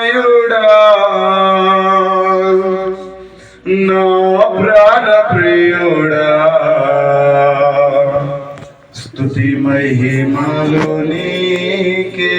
మయుడా నా ప్రాణ ప్రియుడా. స్తుతి మహిమలో నీకే.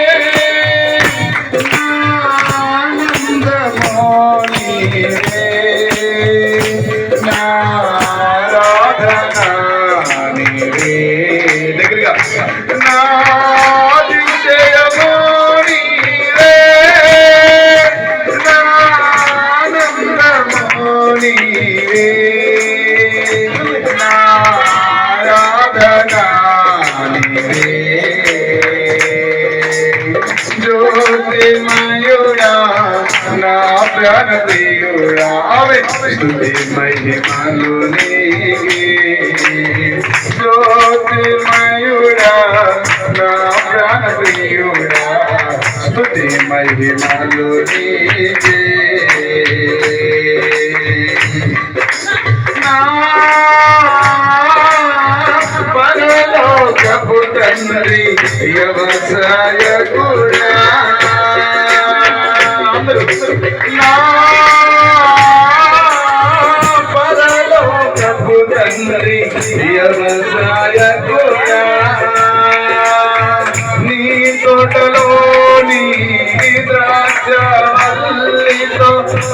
ప్రాణ ప్రియుడా మహిమలు నీకే. జ్యోతిమయుడా నా ప్రాణ ప్రియుడా మహిమలు నీకే. తండ్రి వ్యవసాయ కూడా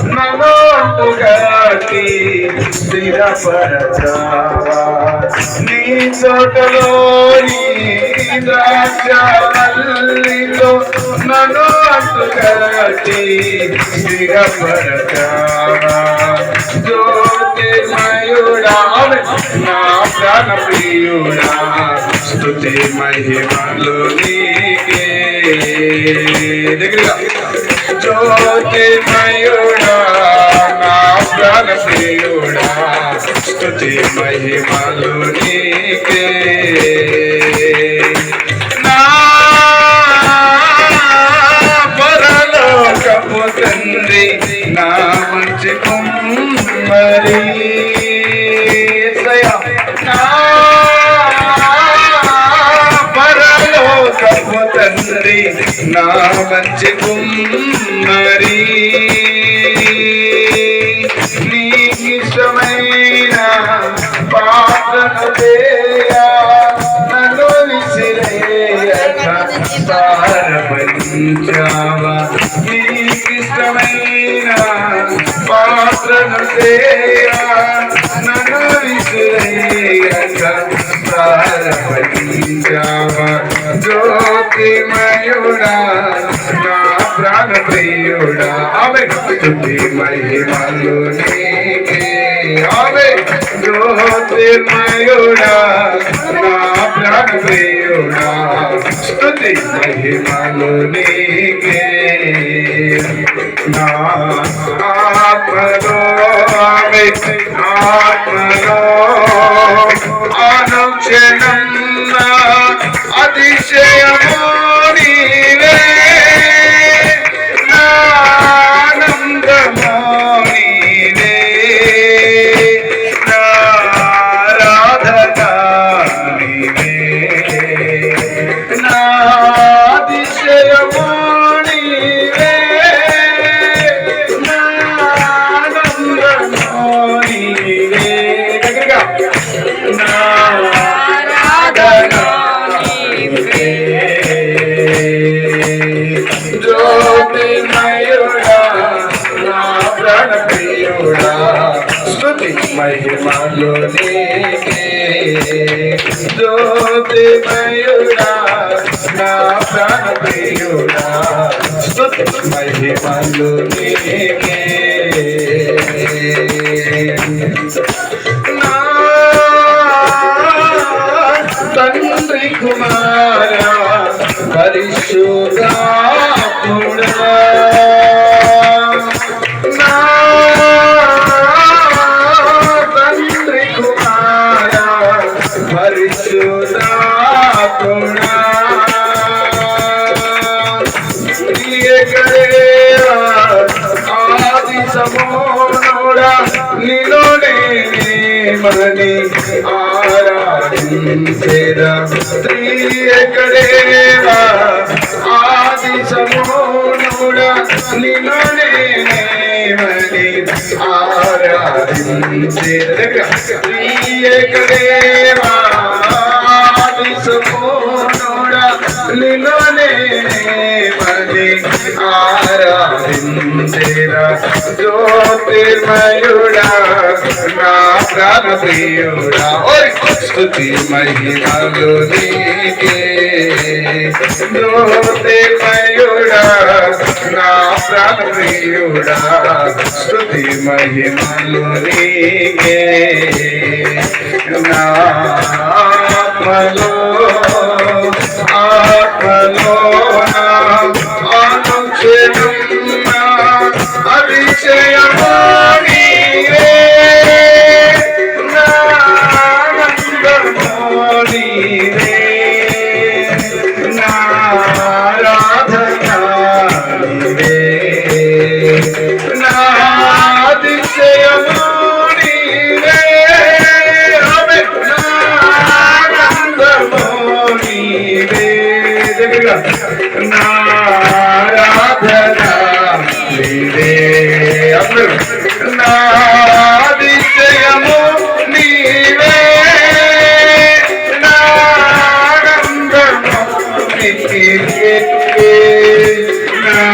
ద్రాక్షవల్లితో స్థిరపరచావా నీ తోటలోని ద్రాక్షవల్లితో నన్ను అంటుగాటి స్థిరపరచావా జ్యోతిర్మయుడా నా ప్రాణ ప్రియుడా స్తుతి మహిమలు నీకే. దగ్గరగా. జ్యోతిర్మయుడా నా ప్రాణ ప్రియుడా స్తుతి మహిమలు నీకే. పరలోకపు తండ్రి నా మంచి కుమ్మరి నీకిష్టమైన పాత్రను నన్ను విసిరేయక నీకిష్టమైన పాత్రను చేయా ప్రియుడా ఆమె స్తుతి మహిమలు నీకే. ఆమె జ్యోతిర్మయుడా నా ప్రాణ స్తుతి మహిమలు నీకే. నా ఆత్మలో ఆమె ఆత్మలో అనుక్షణం మహిమలు నీకే జ్యోతిర్మయుడా నా ప్రాణ ప్రియుడా స్తుతి మహిమలు నీకే నా తండ్రి కుమార పరిశుద్ధాత్మ పరిశుద్ధాత్ముడా हरिसुदा प्रिय करे आदि समोड़ा नीलो ने मने आराधन तेरा प्रिय करे आदि समोड़ा नीलो ने आरा प्रिय करेवा సమోనుడా నిలోనే మని ఆరాధించేదా జ్యోతిర్మయుడా నా ప్రాణ ప్రియుడా ఓయ్ స్తుతి మహిమలు నీకే జ్యోతిర్మయుడా నా ప్రాణ ప్రియుడా స్తుతి మహిమలు నీకే నా ఆత్మలో ఆత్మలో అనుక్షణం అభిషయా నారాధన నీవే అందరూ నాదిశయము నీవే నీవే నీవే నా